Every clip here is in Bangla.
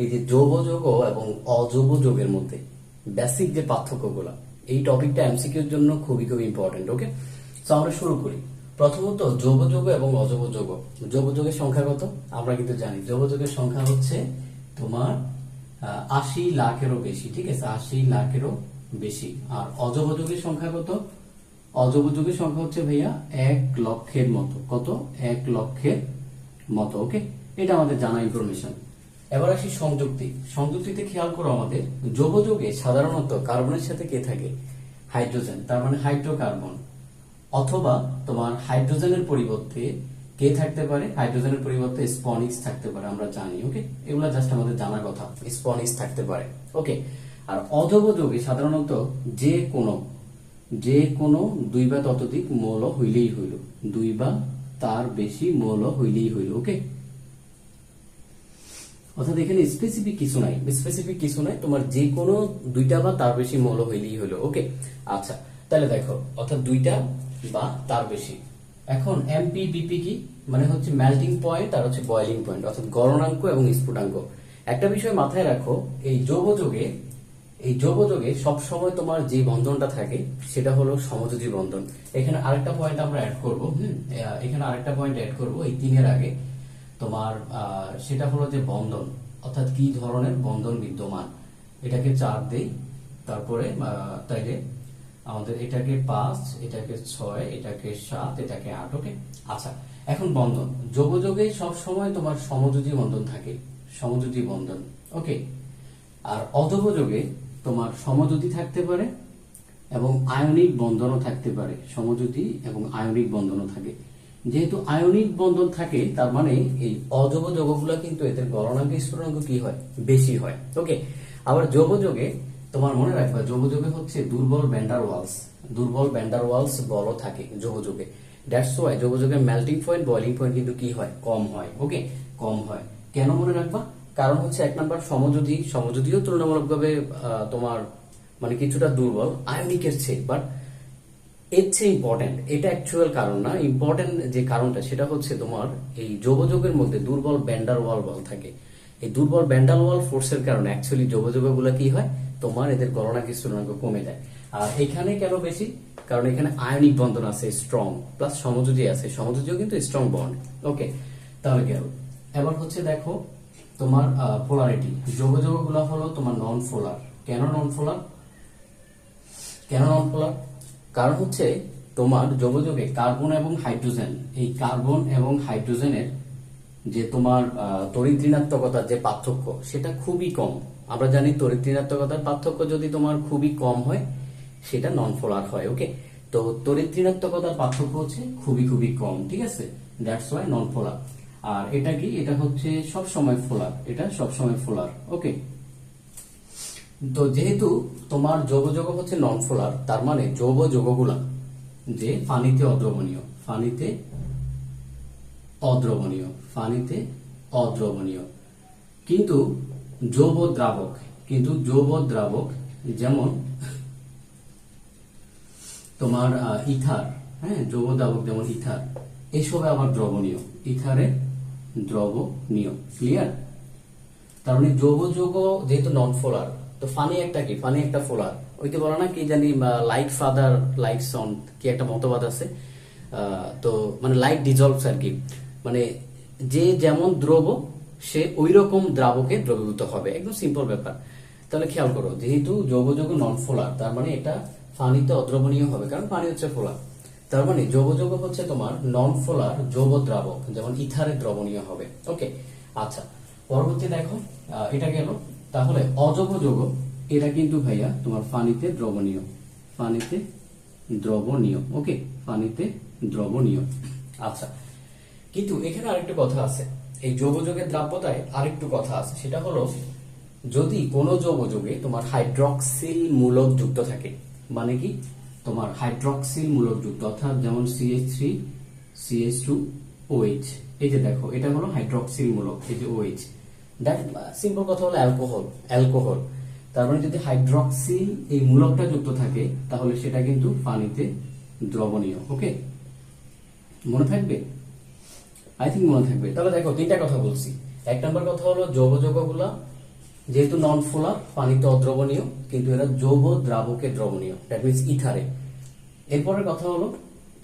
এই যে যৌব যৌগ এবং অযৌব যৌগের মধ্যে বেসিক যে পার্থক্যগুলো, এই টপিকটা এমসিকিউর জন্য খুবই খুবই ইম্পর্টেন্ট ওকে তো আমরা শুরু করি। প্রথমত যৌব যৌগ এবং অযৌব যৌগ যৌব যৌগের সংখ্যা কত? আমরা কিন্তু জানি। যৌব যৌগের সংখ্যা হচ্ছে তোমার আশি লাখেরও বেশি, ঠিক আছে? আশি লাখেরও বেশি। আর অযৌব যৌগের সংখ্যা কত? অযৌব যৌগের সংখ্যা হচ্ছে ভাইয়া এক লক্ষের মতো। কত? এক লক্ষের মতো ওকে এটা আমাদের জানা ইনফরমেশন এবার আসি সংযুক্তি। সংযুক্তিতে খেয়াল করো আমাদের যৌব যৌগে সাধারণত কার্বনের সাথে কে থাকে? হাইড্রোজেন, তার মানে হাইড্রোকার্বন। অথবা তোমার হাইড্রোজেনের পরিবর্তে কে থাকতে পারে? হাইড্রোজেনের পরিবর্তে স্পনিক্স থাকতে পারে, আমরা জানি ওকে এগুলো জাস্ট আমাদের জানার কথা, স্পনিক্স থাকতে পারে ওকে আর যৌগে সাধারণত যে কোনো যে কোনো দুই বা ততোধিক মৌল হইলেই হইল, দুই বা তার বেশি মৌল হইলেই হইল ওকে অর্থাৎ এখানে স্পেসিফিক কিছু নাই স্পেসিফিক কিছু নাই, তোমার যে কোনো দুইটা বা তার বেশি মৌল হইলেই হলো ওকে আচ্ছা তাহলে দেখো, অর্থাৎ দুইটা বা তার বেশি। এখন এমপি বিপি কি? মানে হচ্ছে মেল্টিং পয়েন্ট আর হচ্ছে বয়লিং পয়েন্ট অর্থাৎ গলনাঙ্ক এবং স্ফুটাঙ্ক। একটা বিষয় মাথায় রাখো, এই যৌব যোগে, এই যৌব যোগে সবসময় তোমার যে বন্ধনটা থাকে, সেটা হলো সমযোজী বন্ধন। এখানে আরেকটা পয়েন্ট আমরা অ্যাড করব, হুম? এখানে আরেকটা পয়েন্ট অ্যাড করব, এই তিনের আগে। তোমার সেটা হলো যে বন্ধন, অর্থাৎ কি ধরনের বন্ধন বিদ্যমান? এটাকে চার দেই, তারপরে তাইলে আমাদের এটাকে পাঁচ, এটাকে ছয়, এটাকে সাত, এটাকে আট, ওকে? আচ্ছা এখন বন্ধন যোগ যোগে সব সময় তোমার সমযোজী বন্ধন থাকে, সমযোজী বন্ধন, ওকে? আর অধব যোগে তোমার সমযোজী থাকতে পারে এবং আয়নিক বন্ধনও থাকতে পারে, সমযোজী এবং আয়নিক বন্ধনও থাকে। যেহেতু আয়নিক বন্ধন থাকে, তার মানে এই অযোগ যোগগুলো কিন্তু এদের গলনাঙ্ক স্ফুটনাঙ্ক কি হয়? বেশি হয়। ওকে আবার যোগ যোগে তোমার মনে রাখবা, যোগ যোগে হচ্ছে দুর্বল ব্যান্ডার ওয়ালস দুর্বল ব্যান্ডার ওয়ালস বলও থাকে যোগ যোগে। দ্যাটস ওয়াই যোগ যোগে মেল্টিং পয়েন্ট বয়লিং পয়েন্ট কিন্তু কি হয়? কম হয়। ওকে কম হয়। কেন মনে রাখবা? কারণ হচ্ছে এক নাম্বার সমযোজী। সমযোজীও তুলনামূলকভাবে তোমার মানে কিছুটা দুর্বল, আয়নিকের চেয়ে। বাট এর চেয়ে ইম্পর্টেন্ট এটা অ্যাকচুয়াল কারণ না। ইম্পর্টেন্ট যে কারণটা, সেটা হচ্ছে তোমার এই যোগাযোগের মধ্যে দুর্বল ব্যান্ডার ওয়াল বল থাকে। এই দুর্বল ব্যান্ডার ওয়াল ফোর্সের কারণে অ্যাকচুয়ালি যোগাযোগগুলো কি হয়? তোমার এদের গণনা কিছু কমে যায়। আর এখানে কেন বেশি? কারণ এখানে আয়নিক বন্ধন আছে স্ট্রং প্লাস সমযোজী আছে। সমযোজীও কিন্তু স্ট্রং বন্ড ওকে তাহলে গেল। এবার হচ্ছে দেখো তোমার পোলারিটি যোগাযোগগুলো হলো তোমার নন ফোলার কেন নন ফোলার কেন নন পোলার কারণ হচ্ছে তোমার যোগাযোগে কার্বন এবং হাইড্রোজেন, এই কার্বন এবং হাইড্রোজেনের যে তোমার তড়িৎ ঋণাত্মকতার যে পার্থক্য, সেটা খুবই কম। আমরা জানি তড়িৎ ঋণাত্মকতার পার্থক্য যদি তোমার খুবই কম হয়, সেটা নন ফোলার হয় ওকে তো তড়িৎ ঋণাত্মকতার পার্থক্য হচ্ছে খুবই খুবই কম, ঠিক আছে? দ্যাটস ওয়াই নন ফোলার আর এটা কি? এটা হচ্ছে সব সময় ফোলার এটা সব সময় ফোলার ওকে তো যেহেতু তোমার যৌগ যৌগ হচ্ছে নন ফোলার তার মানে যৌগ যৌগগুলা, যে পানিতে অদ্রবণীয় পানিতে অদ্রবণীয় পানিতে অদ্রবণীয়। কিন্তু যৌব দ্রাবক, কিন্তু যৌব দ্রাবক যেমন তোমার ইথার হ্যাঁ যৌব দ্রাবক যেমন ইথার, এসবে আবার দ্রবণীয়, ইথারে দ্রবণীয় ক্লিয়ার তার মানে যৌগ যৌগ যেহেতু নন ফোলার তো ফানি একটা কি? ফানি একটা ফোলার ওই তো বলো না কি জানি লাইট ফাদার লাইট সন কি একটা মতবাদ আছে? তো মানে লাইট ডিজলভস আর কি। মানে যে যেমন দ্রব, সে ওই রকম দ্রাবকে দ্রবীভূত হবে। একদম সিম্পল ব্যাপার। তাহলে খেয়াল করো, যেহেতু যৌগ যৌগ নন ফোলার তার মানে এটা ফানিতে অদ্রবণীয় হবে। কারণ পানি হচ্ছে ফোলার তার মানে যৌগ যৌগ হচ্ছে তোমার নন ফোলার যৌগ দ্রাবক, যেমন ইথারে দ্রবণীয় হবে। ওকে আচ্ছা। পরবর্তী দেখো এটা গেল। তাহলে অযোগ যোগ এরা কিন্তু ভাইয়া তোমার পানিতে দ্রবণীয়। পানিতে দ্রবণীয়, ওকে? পানিতে দ্রবণীয়। আচ্ছা কিন্তু এখানে আরেকটু কথা আছে। এই যৌগযোগের দ্রাব্যতায় আরেকটু কথা আছে। সেটা হলো, যদি কোনো যৌগযোগে তোমার হাইড্রক্সিল মূলক যুক্ত থাকে মানে কি? তোমার হাইড্রক্সিল মূলক যুক্ত, অর্থাৎ যেমন CH three CH two OH এই যে দেখো, এটা হলো হাইড্রক্সিল মূলক এই যে ওএইচ দ্যাট সিম্পল কথা হলো অ্যালকোহল অ্যালকোহল তার মানে যদি হাইড্রক্সিল এই মূলকটা যুক্ত থাকে, তাহলে সেটা কিন্তু পানিতে দ্রবণীয় ওকে মনে থাকবে? আই থিঙ্ক মনে থাকবে। তাহলে দেখো, তিনটা কথা বলছি। এক নম্বর কথা হলো যৌগ যৌগগুলা, যেহেতু নন ফোলার পানিতে অদ্রবণীয়, কিন্তু এরা যৌব দ্রাবকে দ্রবণীয় দ্যাট মিনস ইথারে। এরপরের কথা হলো,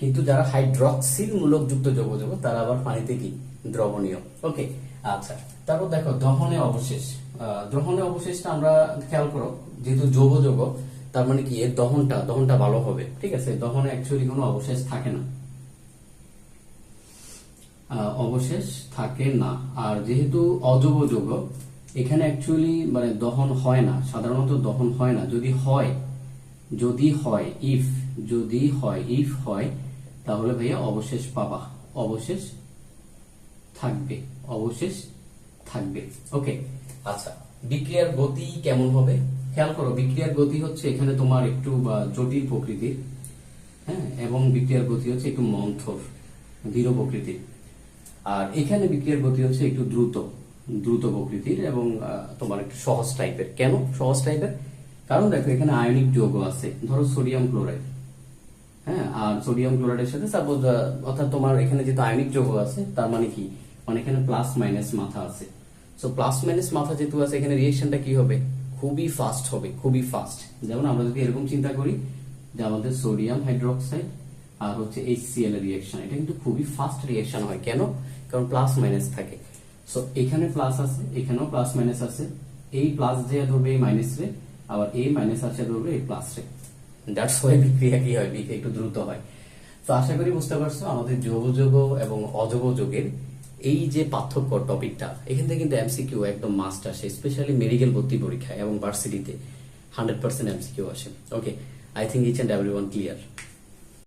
কিন্তু যারা হাইড্রক্সিল মূলক যুক্ত যৌগ যৌগ, তারা আবার পানিতে কি? দ্রবণীয় ওকে আচ্ছা তারপর দেখো, দহনে অবশেষ দহনে অবশেষটা আমরা খেয়াল করো, যেহেতু যৌগ যৌগ, তার মানে কি, এর দহনটা দহনটা ভালো হবে, ঠিক আছে? দহনে অ্যাকচুয়ালি কোনো অবশেষ থাকে না। অবশেষ থাকে না। আর যেহেতু অযৌগ যৌগ, এখানে অ্যাকচুয়ালি মানে দহন হয় না, সাধারণত দহন হয় না। যদি হয় যদি হয় ইফ যদি হয় ইফ হয়, তাহলে ভাইয়া অবশেষ পাবা, অবশেষ থাকবে। অবশেষ থাকবে। ওকে আচ্ছা বিক্রিয়ার গতি কেমন হবে? খেয়াল করো বিক্রিয়ার গতি হচ্ছে এখানে তোমার একটু জটিল প্রকৃতির হ্যাঁ এবং বিক্রিয়ার গতি হচ্ছে একটু মন্থর দৃঢ় প্রকৃতির। আর এখানে বিক্রিয়ার গতি হচ্ছে একটু দ্রুত দ্রুত প্রকৃতির এবং তোমার একটু সহজ টাইপের। কেন সহজ টাইপের? কারণ দেখো এখানে আয়নিক যৌগ আছে ধরো সোডিয়াম ক্লোরাইড হ্যাঁ আর সোডিয়াম ক্লোরাইডের সাথে সাপোজ অর্থাৎ তোমার এখানে যেহেতু আয়নিক যৌগ আছে তার মানে কি? মানে এখানে প্লাস মাইনাস মাথা আছে। সো প্লাস মাইনাস মাথা যেহেতু আছে, এখানে রিয়েকশনটা কি হবে? খুবই ফাস্ট হবে, খুবই ফাস্ট যেমন আমরা যদি এরকম চিন্তা করি যে আমাদের সোডিয়াম হাইড্রোক্সাইড আর হচ্ছে এইচসিএল এর রিয়েকশন এটা কিন্তু খুবই ফাস্ট রিয়েকশন হয়। কেন? কারণ প্লাস মাইনাস থাকে। সো এখানে প্লাস আছে, এখানেও প্লাস মাইনাস আছে। এই প্লাস দিয়ে ধরবে, এই মাইনাস রে। আবার এই মাইনাস আসে ধরবে, এই প্লাস রে। দ্যাটস ওয়াই বিক্রিয়া কি হয়? বিক্রিয়া একটু দ্রুত হয়। তো আশা করি বুঝতে পারছ, আমাদের যৌগ যৌগ এবং অযৌগ যৌগের এই যে পার্থক্য টপিকটা, এখান থেকে কিন্তু এমসিকিউ একদম মাস্ট আসে স্পেশালি মেডিকেল ভর্তি পরীক্ষায় এবং ভার্সিটিতে হান্ড্রেড পার্সেন্ট এমসিকিউ আসে। Okay I think each and every one clear